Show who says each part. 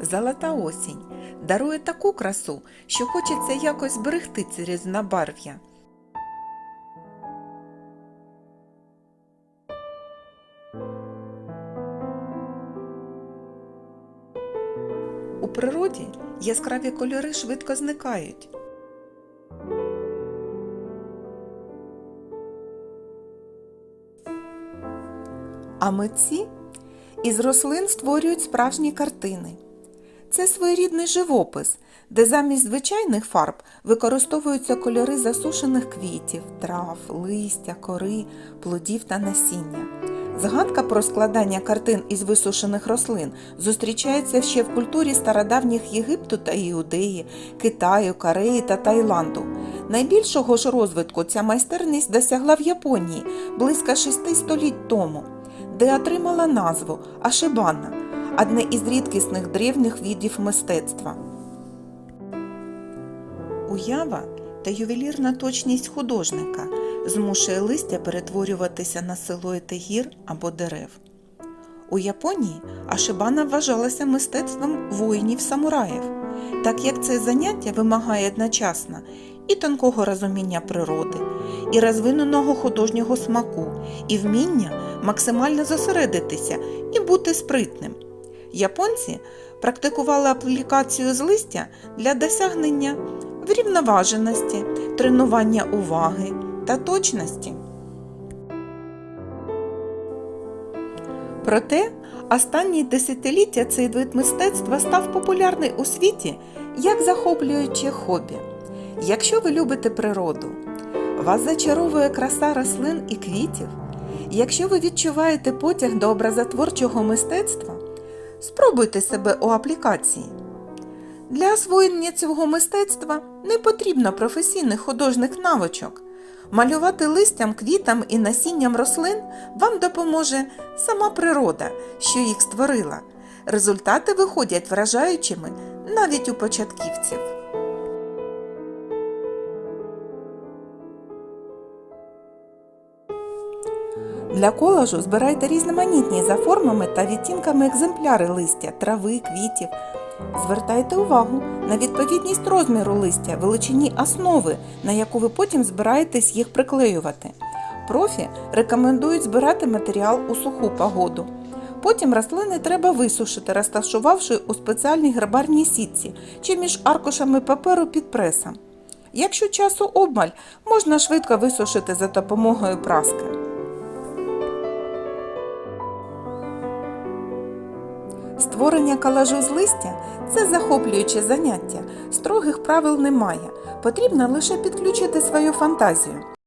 Speaker 1: Золота осінь дарує таку красу, що хочеться якось зберегти це різнобарв'я. У природі яскраві кольори швидко зникають. А митці із рослин створюють справжні картини. Це своєрідний живопис, де замість звичайних фарб використовуються кольори засушених квітів, трав, листя, кори, плодів та насіння. Згадка про складання картин із висушених рослин зустрічається ще в культурі стародавніх Єгипту та Іудеї, Китаю, Кореї та Таїланду. Найбільшого ж розвитку ця майстерність досягла в Японії близько шести століть тому, де отримала назву Ашибана – одне із рідкісних древніх видів мистецтва. Уява та ювелірна точність художника змушує листя перетворюватися на силуети гір або дерев. У Японії ашибана вважалася мистецтвом воїнів-самураїв, так як це заняття вимагає одночасно і тонкого розуміння природи, і розвиненого художнього смаку, і вміння максимально зосередитися і бути спритним. Японці практикували аплікацію з листя для досягнення врівноваженості, тренування уваги та точності. Проте останні десятиліття цей вид мистецтва став популярний у світі як захоплююче хобі. Якщо ви любите природу, вас зачаровує краса рослин і квітів, якщо ви відчуваєте потяг до образотворчого мистецтва, спробуйте себе у аплікації. Для освоєння цього мистецтва не потрібно професійних художніх навичок. Малювати листям, квітам і насінням рослин вам допоможе сама природа, що їх створила. Результати виходять вражаючими навіть у початківців. Для колажу збирайте різноманітні за формами та відтінками екземпляри листя, трави, квітів. Звертайте увагу на відповідність розміру листя, величині основи, на яку ви потім збираєтесь їх приклеювати. Профі рекомендують збирати матеріал у суху погоду. Потім рослини треба висушити, розташувавши у спеціальній грабарній сітці чи між аркушами паперу під пресом. Якщо часу обмаль, можна швидко висушити за допомогою праски. Створення калажу з листя це захоплююче заняття. Строгих правил немає. Потрібно лише підключити свою фантазію.